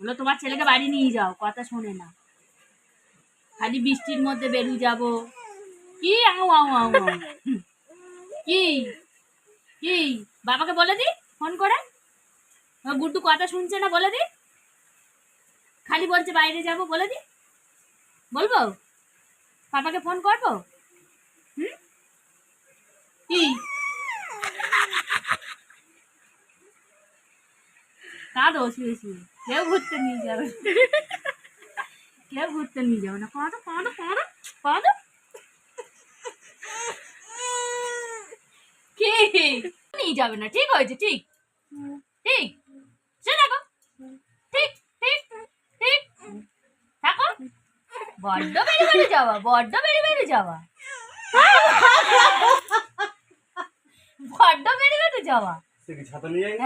বলল তোমার ছেলেকে বাড়ি নিয়ে যাও, কথা শোনে না। খালি বৃষ্টির মধ্যে বেরিয়ে যাব। কি? আউ আউ আউ। কি? কি? বাবাকে বলে দি ফোন করে। গুড্ডু কথা শুনছে না, বলে দি। খালি বলছে বাইরে যাব, বলে দি। বলব? পাপাকে ফোন করব? হুম? কি? কাঁদো শুয়ে শুয়ে কেউ ঘুরতে নিয়ে যাবে না। কেউ ঘুরতে নিয়ে যাবে না। কাঁদো কাঁদো কাঁদো কাঁদো কি? নিয়ে যাবে না। ঠিক হয়েছে ঠিক। ঠিক। সে দেখো ঠিক ঠিক ঠিক। থাকো। বড্ড বেড়ে বেড়ে যাওয়া বড্ড বেড়ে বেড়ে যাওয়া। বড্ড বেড়ে বেড়ে যাওয়া।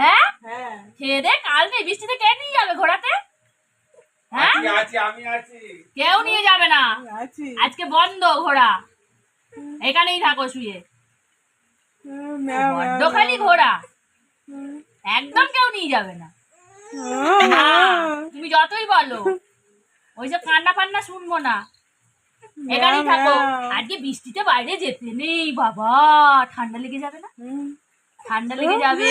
হ্যাঁ? হ্যাঁ। খেয়ে দে নেই বৃষ্টিতে কে নিয়ে যাবে ঘোরাতে হ্যাঁ? আমি আছি। কেউ নিয়ে যাবে না। আজকে বন্ধ ঘোড়া। এখানেই থাকো শুয়ে। খালি ঘোড়া। একদম কেউ নিয়ে যাবে না। তুমি যতই বলো। ওই যে কান্না ফান্না শুনব না। এখানেই থাকো। আজকে বৃষ্টিতে বাইরে যেতে নেই বাবা। ঠান্ডা লেগে যাবে না? ঠান্ডা লেগে যাবে।